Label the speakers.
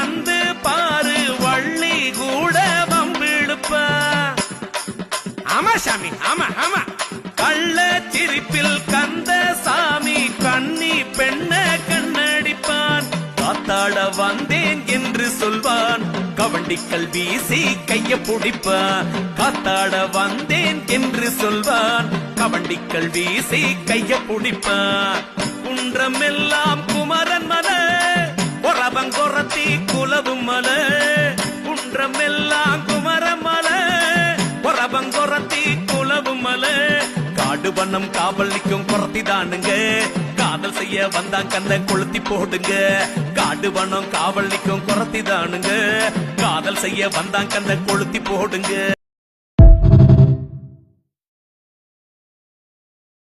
Speaker 1: வந்து பாரு வள்ளி கூட வம்பிழுப்பா. ஆமா சாமி ஆமா ஆமா.
Speaker 2: கள்ள சிரிப்பில் கந்த சாமி கண்ணி பெண்ண கண்ணடிப்பான். காத்தாட வந்தேன் என்று சொல்வான். கவண்டிக்கல் வீசி கைய பிடிப்பான். காத்தாட வந்தேன் என்று சொல்வான். கவண்டிக்கல் வீசி கைய பிடிப்பான். குன்றமெல்லாம் கொரத்தி குலவும் மலை குன்றமெல்லாம் குமரன் மலை. பொறவங்கொரத்தி குலவும் மலை காடு வண்ணம் காவல் நிற்கும் குரத்தி தானுங்க. காதல் செய்ய வந்தான் கந்த கொளுத்தி போடுங்க. காடு வண்ணம் காவல் நிற்கும் குரத்தி தானுங்க. காதல் செய்ய வந்தான் கந்த கொளுத்தி போடுங்க.